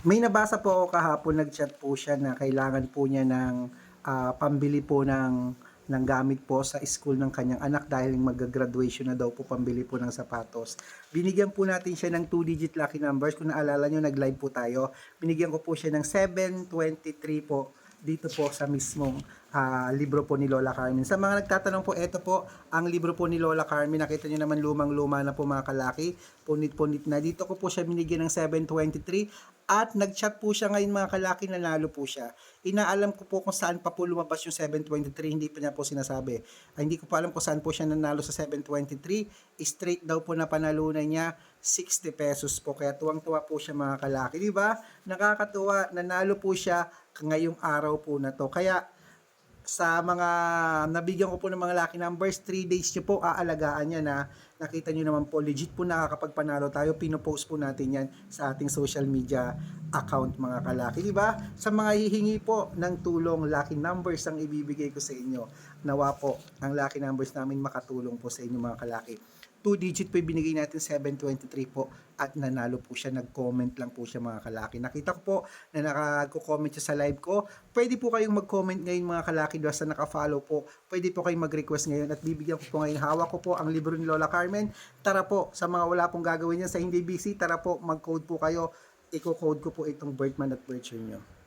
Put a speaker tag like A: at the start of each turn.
A: May nabasa po ako kahapon, nag-chat po siya na kailangan po niya ng ah, pambili po ng, ng gamit po sa school ng kanyang anak dahil mag-graduation na daw po pambili po ng sapatos. Binigyan po natin siya ng 2-digit lucky numbers. Kung naalala nyo, nag-live po tayo. Binigyan ko po siya ng 723 po dito po sa mismong ah, libro po ni Lola Carmen. Sa mga nagtatanong po, ito po ang libro po ni Lola Carmen. Nakita nyo naman lumang-luma na po mga kalaki. Punit-punit na. Dito ko po siya binigyan ng 723 at nag-chat po siya ngayon mga kalaki, nanalo po siya. Inaalam ko po kung saan pa po lumabas yung 723, hindi pa niya po sinasabi. Ay, hindi ko pa alam kung saan po siya nanalo sa 723. Straight daw po na panalunan niya, 60 pesos po. Kaya tuwang-tuwa po siya mga kalaki. Di ba? Nakakatuwa, nanalo po siya ngayong araw po na to. Kaya sa mga nabigyan ko po ng mga lucky numbers, 3 days nyo po aalagaan niya na nakita nyo naman po, legit po nakakapagpanalo tayo, pinopost po natin yan sa ating social media account mga kalaki, di ba? Sa mga hihingi po ng tulong, lucky numbers ang ibibigay ko sa inyo. Nawa po, ang lucky numbers namin makatulong po sa inyo mga kalaki. 2 digit po yung binigay natin, 723 po, at nanalo po siya, nag-comment lang po siya mga kalaki. Nakita ko po na nakako-comment siya sa live ko. Pwede po kayong mag-comment ngayon mga kalaki, basta naka-follow po. Pwede po kayong mag-request ngayon at bibigyan ko po ngayon. Hawak ko po ang libro ni Lola Carmen. Tara po, sa mga wala pong gagawin yan sa hindi busy, tara po, mag-code po kayo. Iko-code ko po itong birth month at year nyo.